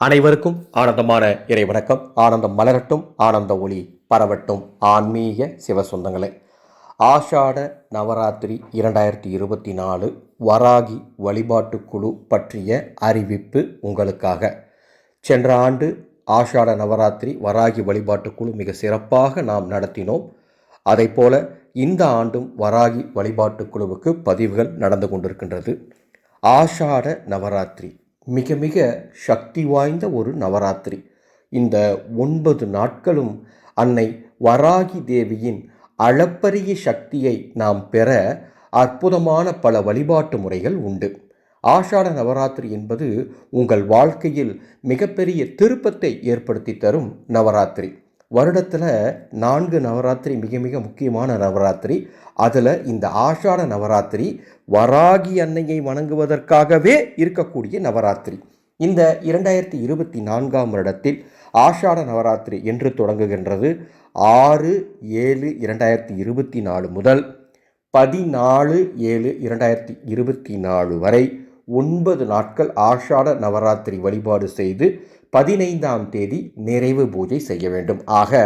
அனைவருக்கும் ஆனந்தமான இறை வணக்கம் ஆனந்தம் மலரட்டும் ஆனந்த ஒளி பரவட்டும். ஆன்மீக சிவ சொந்தங்களே ஆஷாட நவராத்திரி இரண்டாயிரத்தி இருபத்தி நாலு வராகி வழிபாட்டு குழு பற்றிய அறிவிப்பு உங்களுக்காக. சென்ற ஆண்டு ஆஷாட நவராத்திரி வராகி வழிபாட்டு குழு மிக சிறப்பாக நாம் நடத்தினோம். அதைப்போல இந்த ஆண்டும் வராகி வழிபாட்டு குழுவுக்கு பதிவுகள் நடந்து கொண்டிருக்கின்றது. ஆஷாட நவராத்திரி மிக மிக சக்தி வாய்ந்த ஒரு நவராத்திரி. இந்த ஒன்பது நாட்களும் அன்னை வராகி தேவியின் அளப்பரிய சக்தியை நாம் பெற அற்புதமான பல வழிபாட்டு முறைகள் உண்டு. ஆஷாட நவராத்திரி என்பது உங்கள் வாழ்க்கையில் மிகப்பெரிய திருப்பத்தை ஏற்படுத்தி தரும் நவராத்திரி. வருடத்தில் நான்கு நவராத்திரி மிக மிக முக்கியமான நவராத்திரி. அதில் இந்த ஆஷாட நவராத்திரி வராகி அன்னையை வணங்குவதற்காகவே இருக்கக்கூடிய நவராத்திரி. இந்த இரண்டாயிரத்தி இருபத்தி நான்காம் வருடத்தில் ஆஷாட நவராத்திரி என்று தொடங்குகின்றது. ஆறு ஏழு இரண்டாயிரத்தி இருபத்தி நாலு முதல் பதினாலு ஏழு இரண்டாயிரத்தி இருபத்தி நாலு வரை ஒன்பது நாட்கள் ஆஷாட நவராத்திரி வழிபாடு செய்து பதினைந்தாம் தேதி நிறைவு பூஜை செய்ய வேண்டும். ஆக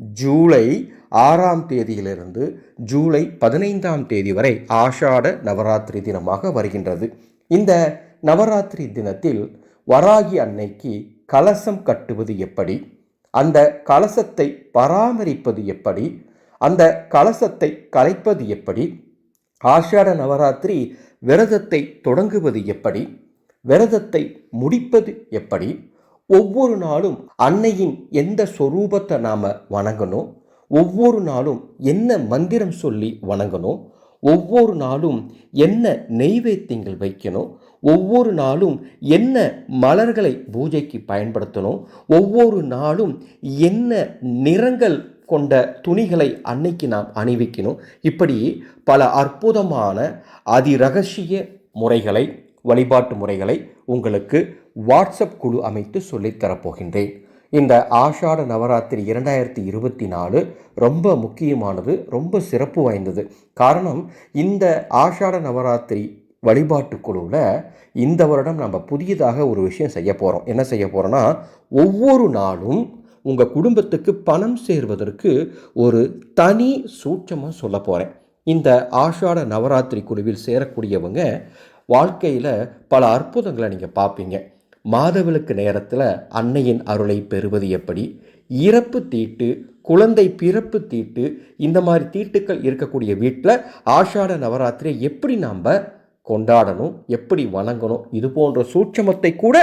ஜூலை ஆறாம் தேதியிலிருந்து ஜூலை பதினைந்தாம் தேதி வரை ஆஷாட நவராத்திரி தினமாக வருகின்றது. இந்த நவராத்திரி தினத்தில் வராகி அன்னைக்கு கலசம் கட்டுவது எப்படி? அந்த கலசத்தை பராமரிப்பது எப்படி? அந்த கலசத்தை கலைப்பது எப்படி? ஆஷாட நவராத்திரி விரதத்தை தொடங்குவது எப்படி? விரதத்தை முடிப்பது எப்படி? ஒவ்வொரு நாளும் அன்னையின் எந்த சொரூபத்தை நாம் வணங்கணும்? ஒவ்வொரு நாளும் என்ன மந்திரம் சொல்லி வணங்கணும்? ஒவ்வொரு நாளும் என்ன நெய்வேத்தியங்கள் வைக்கணும்? ஒவ்வொரு நாளும் என்ன மலர்களை பூஜைக்கு பயன்படுத்தணும்? ஒவ்வொரு நாளும் என்ன நிறங்கள் கொண்ட துணிகளை அன்னைக்கு நாம் அணிவிக்கணும். இப்படி பல அற்புதமான அதிரகசிய முறைகளை வழிபாட்டு முறைகளை உங்களுக்கு வாட்ஸ்அப் குழு அமைத்து சொல்லித்தரப்போகின்றேன் இந்த ஆஷாட நவராத்திரி இரண்டாயிரத்தி இருபத்தி நாலு ரொம்ப முக்கியமானது ரொம்ப சிறப்பு வாய்ந்தது. காரணம் இந்த ஆஷாட நவராத்திரி வழிபாட்டு குழுவில் இந்த வருடம் நம்ம புதியதாக ஒரு விஷயம் செய்ய போகிறோம் என்ன செய்ய போகிறோன்னா ஒவ்வொரு நாளும் உங்கள் குடும்பத்துக்கு பணம் சேர்வதற்கு ஒரு தனி சூட்சமாக சொல்ல போகிறேன் இந்த ஆஷாட நவராத்திரி குழுவில் சேரக்கூடியவங்க வாழ்க்கையில் பல அற்புதங்களை நீங்கள் பார்ப்பீங்க மாதவிளக்கு நேரத்தில் அன்னையின் அருளை பெறுவது எப்படி? இறப்பு தீட்டு குழந்தை பிறப்பு தீட்டு இந்த மாதிரி தீட்டுக்கள் இருக்கக்கூடிய வீட்டில் ஆஷாட நவராத்திரியை எப்படி நாம் கொண்டாடணும் எப்படி வணங்கணும் இது போன்ற சூட்சமத்தை கூட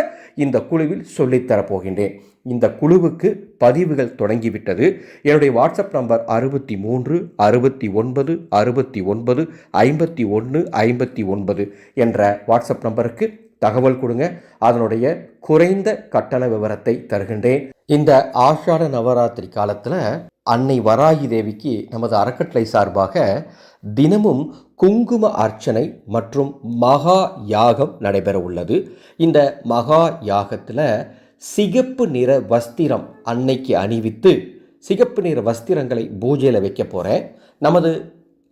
இந்த குழுவில் சொல்லித்தரப்போகின்றேன் இந்த குழுவுக்கு பதிவுகள் தொடங்கிவிட்டது. என்னுடைய வாட்ஸ்அப் நம்பர் அறுபத்தி மூன்று அறுபத்தி ஒன்பது அறுபத்தி ஒன்பது ஐம்பத்தி ஒன்று ஐம்பத்தி ஒன்பது என்ற வாட்ஸ்அப் நம்பருக்கு தகவல் கொடுங்க. அதனுடைய குறைந்த கட்டண விவரத்தை தருகின்றேன். இந்த ஆஷாட நவராத்திரி காலத்தில் அன்னை வராகி தேவிக்கு நமது அறக்கட்டளை சார்பாக தினமும் குங்கும அர்ச்சனை மற்றும் மகா யாகம் நடைபெற உள்ளது. இந்த மகா யாகத்தில் சிகப்பு நிற வஸ்திரம் அன்னைக்கு அணிவித்து சிகப்பு நிற வஸ்திரங்களை பூஜையில் வைக்க போகிறேன் நமது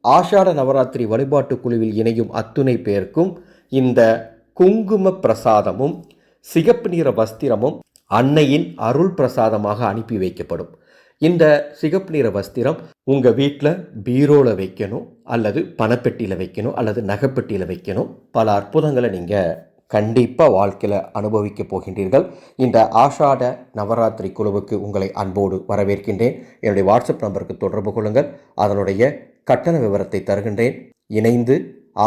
ஆஷாட நவராத்திரி வழிபாட்டு குழுவில் இணையும் அத்துணை பேருக்கும் இந்த குங்கும பிரசாதமும் சிகப்பு நிற வஸ்திரமும் அன்னையின் அருள் பிரசாதமாக அனுப்பி வைக்கப்படும். இந்த சிகப்பு நிற வஸ்திரம் உங்கள் வீட்டில் பீரோவில் வைக்கணும் அல்லது பணப்பெட்டியில் வைக்கணும் அல்லது நகைப்பெட்டியில் வைக்கணும். பல அற்புதங்களை நீங்கள் கண்டிப்பாக வாழ்க்கையில் அனுபவிக்க போகின்றீர்கள். இந்த ஆஷாட நவராத்திரி குழுவுக்கு உங்களை அன்போடு வரவேற்கின்றேன். என்னுடைய வாட்ஸ்அப் நம்பருக்கு தொடர்பு கொள்ளுங்கள். அதனுடைய கட்டண விவரத்தை தருகின்றேன். இணைந்து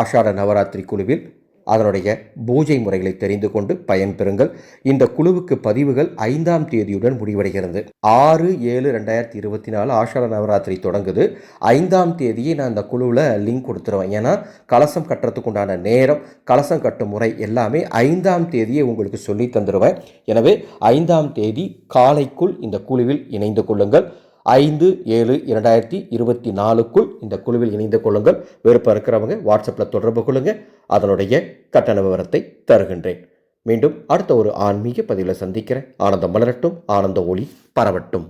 ஆஷாட நவராத்திரி குழுவில் அதனுடைய பூஜை முறைகளை தெரிந்து கொண்டு பயன்பெறுங்கள் இந்த குழுவுக்கு பதிவுகள் ஐந்தாம் தேதியுடன் முடிவடைகிறது. ஆறு ஏழு ரெண்டாயிரத்தி இருபத்தி நாலு ஆஷாட நவராத்திரி தொடங்குது. ஐந்தாம் தேதியை நான் இந்த குழுவில் லிங்க் கொடுத்துருவேன். ஏன்னா கலசம் கட்டுறதுக்கு உண்டான நேரம் கலசம் கட்டும் முறை எல்லாமே ஐந்தாம் தேதியை உங்களுக்கு சொல்லி தந்துடுவேன் எனவே ஐந்தாம் தேதி காலைக்குள் இந்த குழுவில் இணைந்து கொள்ளுங்கள். ஐந்து ஏழு இரண்டாயிரத்தி இருபத்தி நாலுக்குள் இந்த குழுவில் இணைந்து கொள்ளுங்கள். விருப்பம் இருக்கிறவங்க வாட்ஸ்அப்பில் தொடர்பு கொள்ளுங்கள் அதனுடைய கட்டண விவரத்தை தருகின்றேன். மீண்டும் அடுத்த ஒரு ஆன்மீக பதிவில் சந்திக்கிறேன். ஆனந்தம் மலரட்டும். ஆனந்த ஒளி பரவட்டும்.